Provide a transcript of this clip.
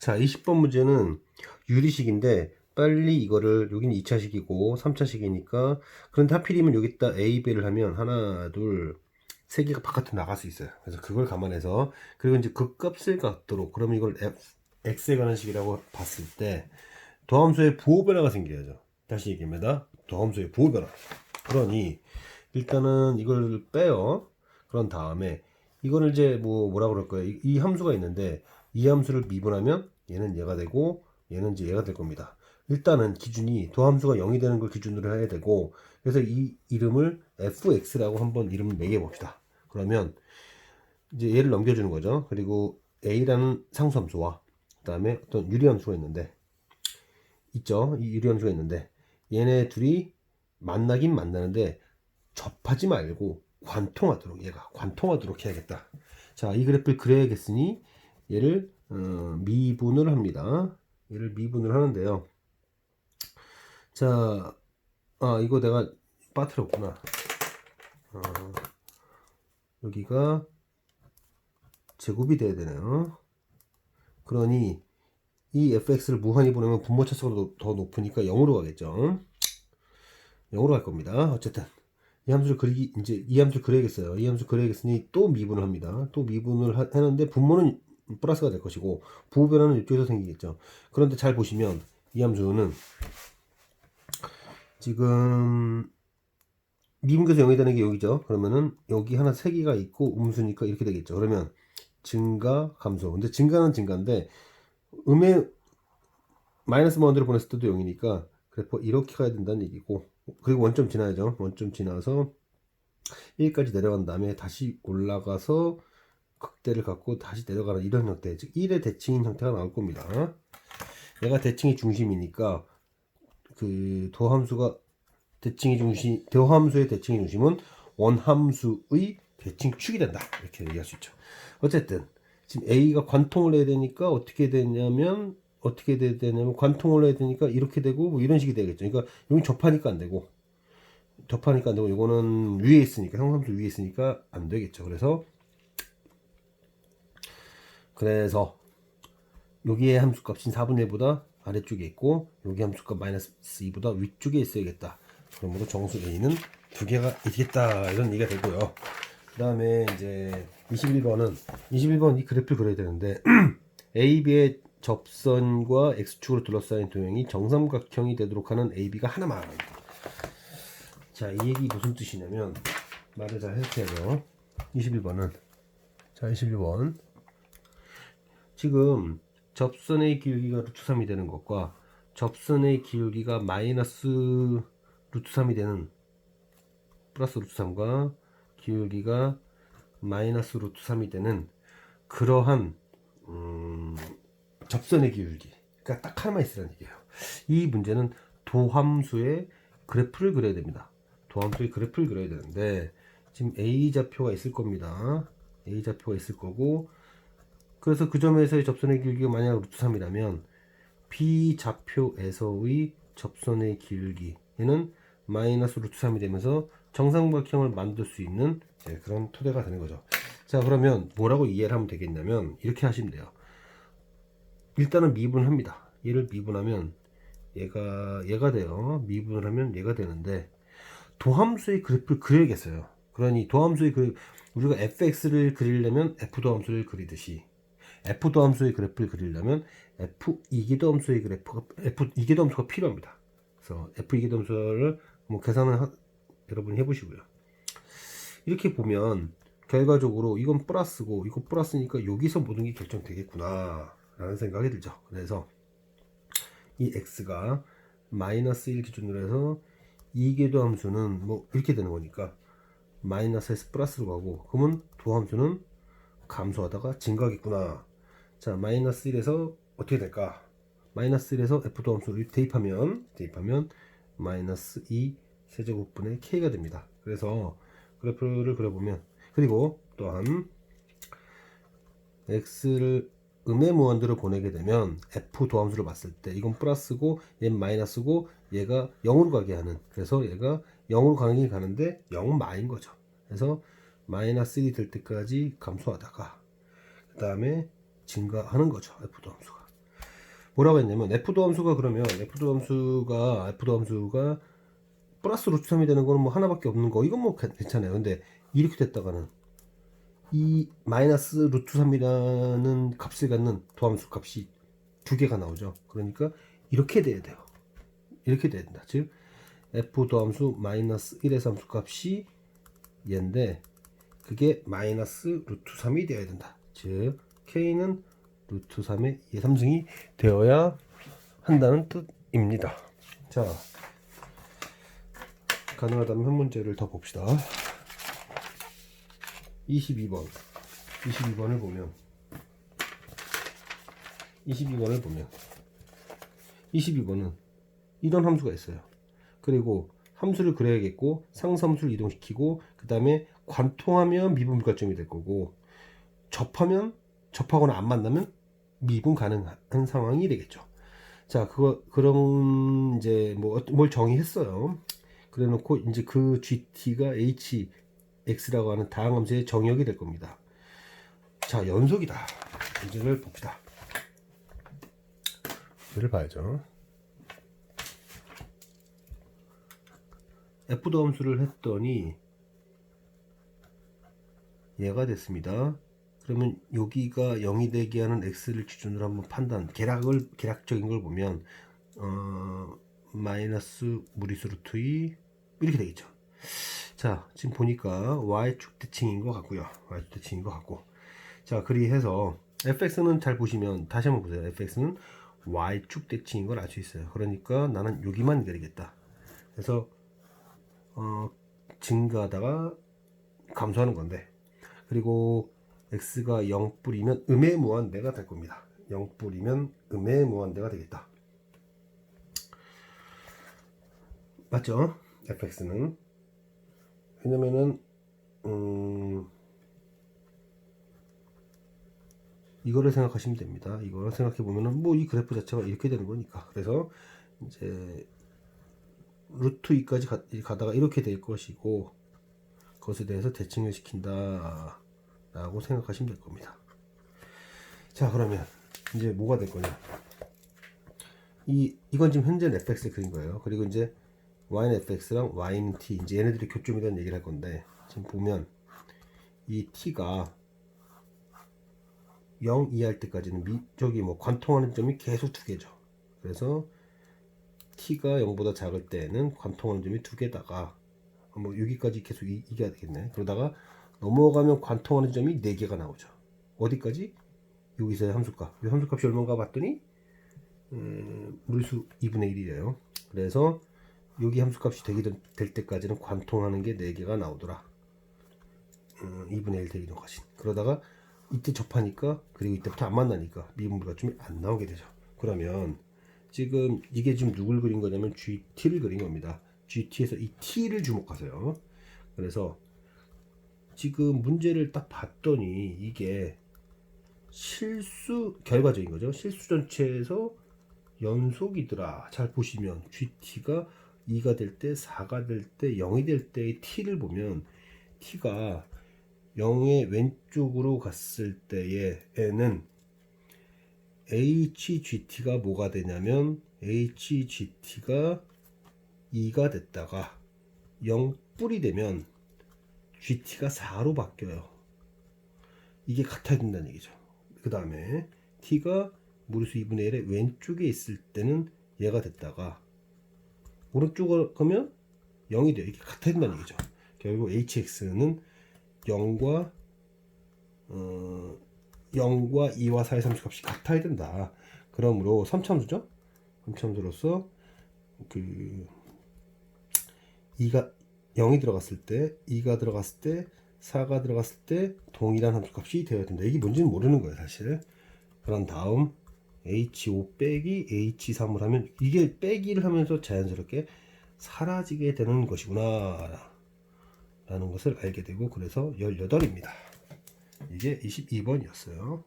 자, 20번 문제는 유리식인데 빨리 이거를 여기는 2차식이고 3차식이니까 그런데 하필이면 여기다 A, B를 하면 하나, 둘, 세 개가 바깥으로 나갈 수 있어요. 그래서 그걸 감안해서 그리고 이제 그 값을 갖도록 그러면 이걸 X에 관한 식이라고 봤을 때 도함수의 부호 변화가 생겨야죠. 다시 얘기합니다. 도함수의 부호 변화. 그러니 일단은 이걸 빼요. 그런 다음에 이거를 이제 뭐 뭐라 그럴 거예요. 이, 이 함수가 있는데 이 함수를 미분하면 얘는 얘가 되고 얘는 이제 얘가 될 겁니다. 일단은 기준이 도함수가 0이 되는 걸 기준으로 해야 되고 그래서 이 이름을 fx라고 한번 이름을 매겨 봅시다. 그러면 이제 얘를 넘겨주는 거죠. 그리고 a라는 상수함수와 그 다음에 어떤 유리함수가 있는데 있죠. 이 유리함수가 있는데 얘네 둘이 만나긴 만나는데 접하지 말고 관통하도록 얘가 관통하도록 해야겠다. 자, 이 그래프를 그려야겠으니 얘를 어, 미분을 합니다. 얘를 미분을 하는데요. 자, 아 이거 내가 빠뜨렸구나. 어, 여기가 제곱이 돼야 되네요. 그러니 이 fx를 무한히 보내면 분모 차수가 더 높으니까 0으로 가겠죠. 0으로 갈 겁니다. 어쨌든 이 함수를 그리기 이제 이 함수를 그려야겠어요. 이 함수 그려야겠으니 또 미분을 합니다. 또 미분을 하, 하는데 분모는 플러스가 될 것이고 부호 변화는 이쪽에서 생기겠죠. 그런데 잘 보시면 이 함수는 지금 미분계에서 0이 되는 게 여기죠. 그러면은 여기 하나 세 개가 있고 음수니까 이렇게 되겠죠. 그러면 증가 감소. 근데 증가는 증가인데 음의 마이너스 마운드를 보냈을 때도 0이니까 그래프 이렇게 가야 된다는 얘기고 그리고 원점 지나야죠. 원점 지나서 1까지 내려간 다음에 다시 올라가서 극대를 갖고 다시 내려가는 이런 형태 즉 1의 대칭인 형태가 나올 겁니다. 얘가 대칭이 중심이니까 그 도함수가 대칭의 중심 도함수의 대칭의 중심은 원함수의 대칭축이 된다 이렇게 얘기할 수 있죠. 어쨌든 지금 A가 관통을 해야 되니까 어떻게 되냐면 어떻게 돼야 되냐면 관통을 해야 되니까 이렇게 되고 뭐 이런 식이 되겠죠. 그러니까 여기 접하니까 안 되고 접하니까 안 되고 이거는 위에 있으니까 형상수 위에 있으니까 안 되겠죠. 그래서 그래서 여기에 함수값인 4분의 1보다 아래쪽에 있고 여기 함수값 마이너스 2보다 위쪽에 있어야겠다. 그러므로 정수 A는 두 개가 있겠다 이런 얘기가 되고요. 그 다음에 이제 21번은 21번 이 그래프를 그려야 되는데 AB의 접선과 X축으로 둘러싸인 도형이 정삼각형이 되도록 하는 AB가 하나만 자, 이 얘기 무슨 뜻이냐면 말을 잘 해석해야죠. 21번은 자, 21번 지금 접선의 기울기가 루트 3이 되는 것과 접선의 기울기가 마이너스 루트 3이 되는 플러스 루트 3과 기울기가 마이너스 루트 3이 되는 그러한 음, 접선의 기울기. 그러니까 딱 하나만 있으라는 얘기예요. 이 문제는 도함수의 그래프를 그려야 됩니다. 도함수의 그래프를 그려야 되는데 지금 A 좌표가 있을 겁니다. A 좌표가 있을 거고 그래서 그 점에서의 접선의 길기가 만약 루트 3이라면 B 좌표에서의 접선의 길기 얘는 마이너스 루트 3이 되면서 정삼각형을 만들 수 있는 네, 그런 토대가 되는 거죠. 자 그러면 뭐라고 이해를 하면 되겠냐면 이렇게 하시면 돼요. 일단은 미분합니다. 얘를 미분하면 얘가 얘가 돼요. 미분을 하면 얘가 되는데 도함수의 그래프를 그려야겠어요. 그러니 도함수의 그 우리가 fx를 그리려면 f 도함수를 그리듯이 f 도 함수의 그래프를 그리려면 f 이기도 함수의 그래프가 f 이기도 함수가 필요합니다. 그래서 f 이기도 함수를 뭐 계산을 하, 여러분이 해보시고요. 이렇게 보면 결과적으로 이건 플러스고 이거 플러스니까 여기서 모든 게 결정되겠구나 라는 생각이 들죠. 그래서 이 x가 마이너스 1 기준으로 해서 이계도 함수는 뭐 이렇게 되는 거니까 마이너스에서 플러스로 가고 그러면 도함수는 감소하다가 증가하겠구나. 자 마이너스 1에서 어떻게 될까? 마이너스 1에서 f 도 함수를 대입하면 대입하면 마이너스 2 세제곱분의 k가 됩니다. 그래서 그래프를 그려보면 그리고 또한 x를 음의 무한대로 보내게 되면 f 도함수를 봤을 때 이건 플러스고 얘는 마이너스고 얘가 0으로 가게 하는 그래서 얘가 0으로 가는 게 가는데 0은 마인 거죠. 그래서 마이너스 1이 될 때까지 감소하다가 그 다음에 증가하는 거죠. f 도 함수가. 뭐라고 했냐면 f도 함수가 그러면 f도 함수가 f도 함수가 플러스 루트 3이 되는 거는 뭐 하나밖에 없는 거. 이건 뭐 괜찮아요. 근데 이렇게 됐다가는 이 마이너스 루트 3이라는 값을 갖는 도함수 값이 두 개가 나오죠. 그러니까 이렇게 돼야 돼요. 이렇게 돼야 된다. 즉 f 도함수 마이너스 1의 함수 값이 얘인데 그게 마이너스 루트 3이 되어야 된다. 즉 k는 루트 3의 예삼승이 되어야 한다는 뜻입니다. 자 가능하다면 한 문제를 더 봅시다. 22번. 22번을 보면 22번을 보면 22번은 이런 함수가 있어요. 그리고 함수를 그려야겠고 상수함수를 이동시키고 그 다음에 관통하면 미분 불가점이 될 거고 접하면 접하거나 안 만나면 미분 가능한 상황이 되겠죠. 자, 그거 그런 이제 뭐 뭘 정의했어요. 그래 놓고 이제 그 GT가 H X라고 하는 다항함수의 정역이 될 겁니다. 자, 연속이다. 문제를 봅시다. 문제를 봐야죠. F도 함수를 했더니 얘가 됐습니다. 그러면 여기가 0이 되게 하는 x를 기준으로 한번 판단 계략을 계략적인 걸 보면 어 마이너스 무리수 루트 2 이렇게 되겠죠. 자 지금 보니까 y축 대칭인 것 같고요. y축 대칭인 것 같고 자 그리해서 fx는 잘 보시면 다시 한번 보세요. fx는 y축 대칭인 걸 알 수 있어요. 그러니까 나는 여기만 그리겠다. 그래서 어, 증가하다가 감소하는 건데 그리고 x가 0뿌리면 음의 무한대가 될 겁니다. 0뿌리면 음의 무한대가 되겠다. 맞죠? fx는 왜냐면은 음 이거를 생각하시면 됩니다. 이거를 생각해 보면은 뭐 이 그래프 자체가 이렇게 되는 거니까. 그래서 이제 루트 2까지 가, 가다가 이렇게 될 것이고 그것에 대해서 대칭을 시킨다 라고 생각하시면 될 겁니다. 자 그러면 이제 뭐가 될 거냐? 이, 이건 지금 현재 fx에 그린 거예요. 그리고 이제 y는 fx랑 y는 t 이제 얘네들이 교점이 되는 얘기를 할 건데 지금 보면 이 t가 0 이하일 때까지는 미, 저기 뭐 관통하는 점이 계속 두 개죠. 그래서 t가 0보다 작을 때는 관통하는 점이 두 개다가 뭐 여기까지 계속 이, 이겨야 되겠네. 그러다가 넘어가면 관통하는 점이 네 개가 나오죠. 어디까지? 여기서의 함수값. 이 함수값이 얼마인가 봤더니 음, 무리수 2분의 1이래요. 그래서 여기 함수값이 되게 될, 될 때까지는 관통하는 게네 개가 나오더라. 음, 2분의 1 되기는 것이. 그러다가 이때 접하니까 그리고 이때부터 안 만나니까 미분부가 좀 안 나오게 되죠. 그러면 지금 이게 지금 누굴 그린 거냐면 GT를 그린 겁니다. GT에서 이 T를 주목하세요. 그래서 지금 문제를 딱 봤더니 이게 실수 결과적인 거죠. 실수 전체에서 연속이더라. 잘 보시면 GT가 2가 될 때, 4가 될 때, 0이 될 때의 T를 보면 T가 0의 왼쪽으로 갔을 때에는 HGT가 뭐가 되냐면 HGT가 2가 됐다가 0뿔이 되면 GT가 4로 바뀌어요. 이게 같아야 된다는 얘기죠. 그 다음에 T가 무리수 2분의 1의 왼쪽에 있을 때는 얘가 됐다가 오른쪽으로 가면 0이 돼요. 이게 같아야 된다는 얘기죠. 결국 HX는 0과 어, 0과 2와 4의 삼수 값이 같아야 된다. 그러므로 3참수죠. 3참수로서 그 2가 0이 들어갔을 때 2가 들어갔을 때 4가 들어갔을 때 동일한 함수값이 되어야 된다. 이게 뭔지는 모르는 거예요, 사실. 그런 다음 H5 빼기 H3을 하면 이게 빼기를 하면서 자연스럽게 사라지게 되는 것이구나 라는 것을 알게 되고 그래서 18입니다. 이게 22번이었어요.